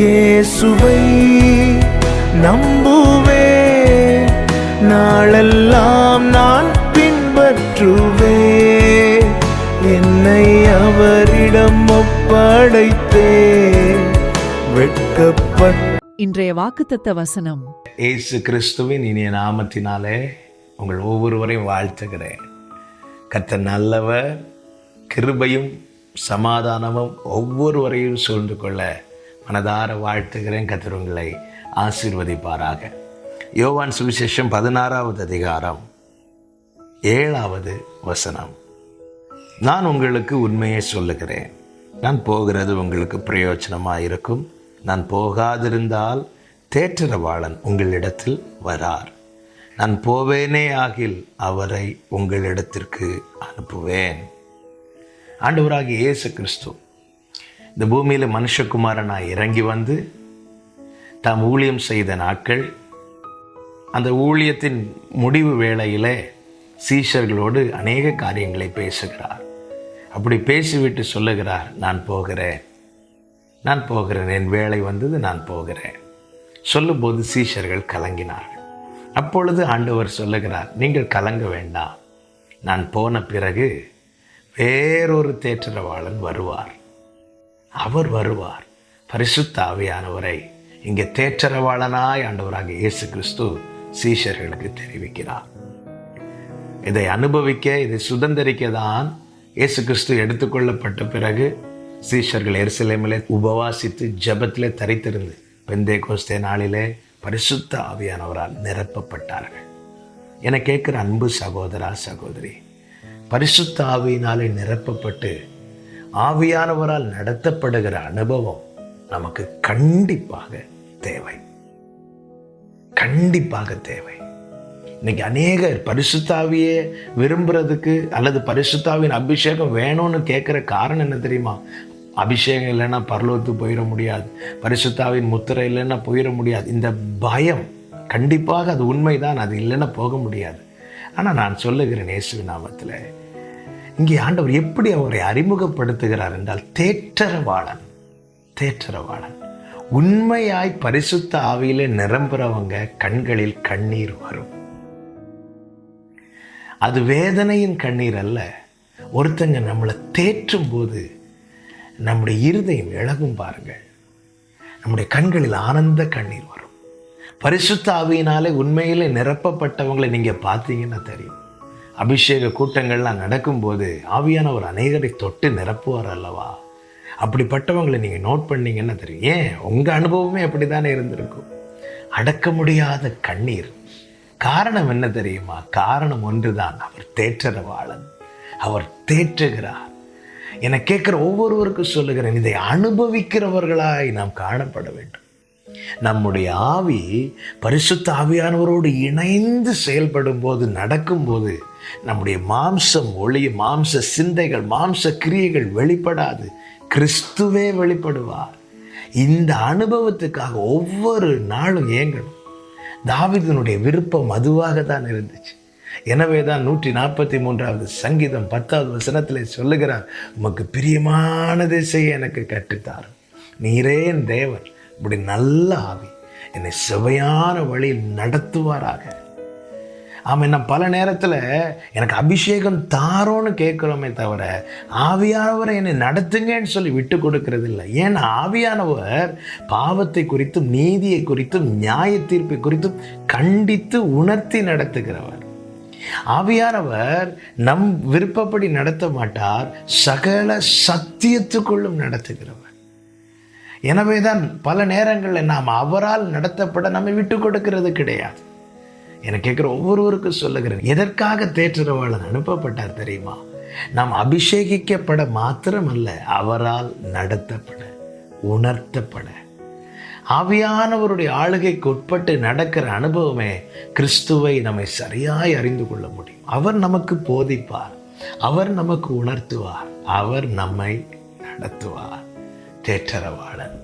இயேசுவை நம்புவேன் நாளெல்லாம் நான் பின்பற்றுவேன் என்னை அவரிடம் ஒப்படைத்தேன் வெட்கப்பட்ட இன்றைய வாக்குத்தத்த வசனம். இயேசு கிறிஸ்துவின் இனிய நாமத்தினாலே உங்கள் ஒவ்வொருவரையும் வாழ்த்துகிறேன். கர்த்தர் நல்லவர் கிருபையும் சமாதானமும் ஒவ்வொருவரையும் சூழ்ந்து கொள்ள மனதார வாழ்த்துகிறேன் கத்திரங்களை ஆசீர்வதிப்பாராக. யோவான் சுவிசேஷம் பதினாறாவது அதிகாரம் ஏழாவது வசனம். நான் உங்களுக்கு உண்மையை சொல்லுகிறேன். நான் போகிறது உங்களுக்கு பிரயோஜனமாக இருக்கும். நான் போகாதிருந்தால் தேற்றரவாளன் உங்களிடத்தில் வரார். நான் போவேனே ஆகில் அவரை உங்களிடத்திற்கு அனுப்புவேன். ஆண்டவராகிய இயேசு கிறிஸ்து இந்த பூமியில் மனுஷகுமாரன் நான் இறங்கி வந்து தாம் ஊழியம் செய்த நாட்கள் அந்த ஊழியத்தின் முடிவு வேளையில் சீஷர்களோடு அநேக காரியங்களை பேசுகிறார். அப்படி பேசிவிட்டு சொல்லுகிறார் நான் போகிறேன் நான் போகிறேன் என் வேலை வந்தது நான் போகிறேன். சொல்லும்போது சீஷர்கள் கலங்கினார்கள். அப்பொழுது ஆண்டவர் சொல்லுகிறார் நீங்கள் கலங்க வேண்டாம் நான் போன பிறகு வேறொரு தேற்றரவாளன் வருவார். அவர் வருவார். பரிசுத்த ஆவியானவரை இங்கே தேற்றரவாளனாய் ஆண்டவராக இயேசு கிறிஸ்து சீஷர்களுக்கு தெரிவிக்கிறார். இதை அனுபவிக்க இதை சுதந்திரிக்க தான் இயேசு கிறிஸ்து எடுத்துக்கொள்ளப்பட்ட பிறகு சீஷர்கள் எருசலேமிலே உபவாசித்து ஜபத்திலே தரித்திருந்து பெந்தே கோஸ்தே நாளிலே பரிசுத்த ஆவியானவரால் நிரப்பப்பட்டார்கள். என கேட்கிற அன்பு சகோதரா சகோதரி பரிசுத்த ஆவியினாலே நிரப்பப்பட்டு ஆவியானவரால் நடத்தப்படுகிற அனுபவம் நமக்கு கண்டிப்பாக தேவை. கண்டிப்பாக தேவை. இன்னைக்கு அநேகர் பரிசுத்தாவியே விரும்புறதுக்கு அல்லது பரிசுத்தாவின் அபிஷேகம் வேணும்னு கேட்குற காரணம் என்ன தெரியுமா? அபிஷேகம் இல்லைன்னா பரலோகத்துக்கு போயிட முடியாது. பரிசுத்தாவின் முத்திரை இல்லைன்னா போயிட முடியாது. இந்த பயம் கண்டிப்பாக அது உண்மைதான். அது இல்லைன்னா போக முடியாது. ஆனால் நான் சொல்லுகிறேன் இயேசு நாமத்தில் இங்கே ஆண்டவர் எப்படி அவரை அறிமுகப்படுத்துகிறார் என்றால் தேற்றரவாளன் தேற்றரவாளன். உண்மையாய் பரிசுத்த ஆவியிலே நிரம்புறவங்க கண்களில் கண்ணீர் வரும். அது வேதனையின் கண்ணீர் அல்ல. ஒருத்தங்க நம்மளை தேற்றும் போது நம்முடைய இருதயம் இழகும் பாருங்கள். நம்முடைய கண்களில் ஆனந்த கண்ணீர் வரும். பரிசுத்த ஆவியினாலே உண்மையிலே நிரப்பப்பட்டவங்களை நீங்கள் பார்த்தீங்கன்னா தெரியும். அபிஷேக கூட்டங்கள்லாம் நடக்கும்போது ஆவியானவர் அநேகரை தொட்டு நிரப்புவார் அல்லவா? அப்படிப்பட்டவங்களை நீங்கள் நோட் பண்ணீங்கன்னா தெரியும். ஏன்? உங்கள் அனுபவமே அப்படி தானே இருந்திருக்கும். அடக்க முடியாத கண்ணீர். காரணம் என்ன தெரியுமா? காரணம் ஒன்று தான் அவர் தேற்றரவாளன் அவர் தேற்றுகிறார். என கேட்குற ஒவ்வொருவருக்கும் சொல்லுகிறேன் இதை அனுபவிக்கிறவர்களாய் நாம் காணப்பட வேண்டும். நம்முடைய ஆவி பரிசுத்த ஆவியானவரோடு இணைந்து செயல்படும் போது நடக்கும்போது நம்முடைய மாம்சம் ஒளி மாம்ச சிந்தைகள் மாம்ச கிரியைகள் வெளிப்படாது. கிறிஸ்துவே வெளிப்படுவார். இந்த அனுபவத்துக்காக ஒவ்வொரு நாளும் ஏங்கணும் தாவிதனுடைய விருப்பம் அதுவாக தான் இருந்துச்சு. எனவே தான் நூற்றி நாற்பத்தி மூன்றாவது சங்கீதம் பத்தாவது வசனத்தில் சொல்லுகிறார் உமக்கு பிரியமானதை செய்ய எனக்கு கற்றுத்தார். நீரே என் தேவன். இப்படி நல்ல ஆவி என்னை சுவையான வழியில் நடத்துவாராக. ஆமாம் நான் பல நேரத்தில் எனக்கு அபிஷேகம் தாரோன்னு கேட்குறோமே தவிர ஆவியானவரை என்னை நடத்துங்கன்னு சொல்லி விட்டு கொடுக்கறது இல்லை. ஏன்னா ஆவியானவர் பாவத்தை குறித்தும் நீதியை குறித்தும் நியாய தீர்ப்பை குறித்தும் கண்டித்து உணர்த்தி நடத்துகிறவர். ஆவியானவர் நம் விருப்பப்படி நடத்த மாட்டார் சகல சத்தியத்துக்குள்ளும் நடத்துகிறவர். எனவே தான் பல நேரங்களில் நாம் அவரால் நடத்தப்பட நம்மை விட்டு கொடுக்கிறது கிடையாது. என்னை கேட்குற ஒவ்வொருவருக்கும் சொல்லுகிறேன். எதற்காக தேற்றரவாளன் அனுப்பப்பட்டார் தெரியுமா? நாம் அபிஷேகிக்கப்பட மாத்திரமல்ல அவரால் நடத்தப்பட உணர்த்தப்பட. ஆவியானவருடைய ஆளுகைக்கு உட்பட்டு நடக்கிற அனுபவமே கிறிஸ்துவை நம்மை சரியாய் அறிந்து கொள்ள முடியும். அவர் நமக்கு போதிப்பார் அவர் நமக்கு உணர்த்துவார் அவர் நம்மை நடத்துவார். தேற்றரவாளன்.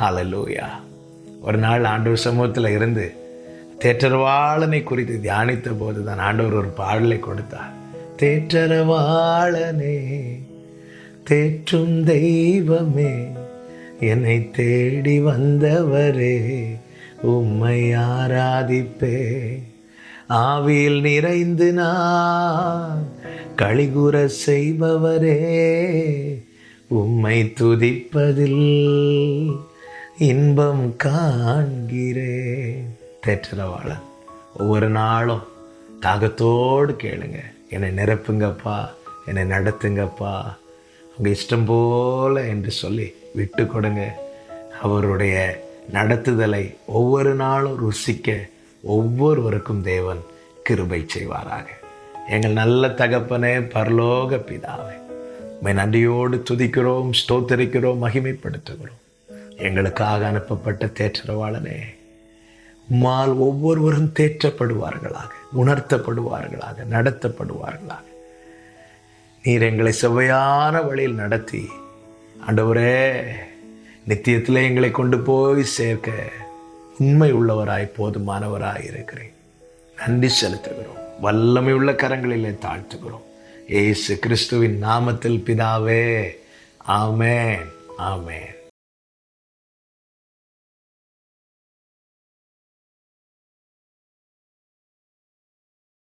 ஹலலூயா ஒரு நாள் ஆண்டு சமூகத்தில் இருந்து தேற்றரவாளனை குறித்து தியானித்த போது தான் ஆண்டவர் ஒரு பாடலை கொடுத்தார். தேற்றரவாளனே தேற்றும் தெய்வமே என்னை தேடி வந்தவரே உம்மை ஆராதிப்பே. ஆவியில் நிறைந்து நான் களிகுற செய்பவரே உம்மை துதிப்பதில் இன்பம் காண்கிறேன். தேற்றரவாளன் ஒவ்வொரு நாளும் தாகத்தோடு கேளுங்க. என்னை நிரப்புங்கப்பா என்னை நடத்துங்கப்பா. உங்கள் இஷ்டம் போல என்று சொல்லி விட்டு கொடுங்க. அவருடைய நடத்துதலை ஒவ்வொரு நாளும் ருசிக்க ஒவ்வொருவருக்கும் தேவன் கிருபை செய்வாராக. எங்கள் நல்ல தகப்பனே பரலோக பிதாவே உண்மை நன்றியோடு துதிக்கிறோம் ஸ்தோத்தரிக்கிறோம் மகிமைப்படுத்துகிறோம். எங்களுக்காக அனுப்பப்பட்ட தேற்றரவாளனே உம்மால் ஒவ்வொருவரும் தேற்றப்படுவார்களாக உணர்த்தப்படுவார்களாக நடத்தப்படுவார்களாக. நீர் எங்களை செவ்வையான வழியில் நடத்தி ஆண்டவரே நித்தியத்தில் எங்களை கொண்டு போய் சேர்க்க உண்மை உள்ளவராய் போதுமானவராய் இருக்கிறேன். நன்றி செலுத்துகிறோம். வல்லமை உள்ள கரங்களிலே தாழ்த்துகிறோம். ஏசு கிறிஸ்துவின் நாமத்தில் பிதாவே ஆமேன் ஆமேன்.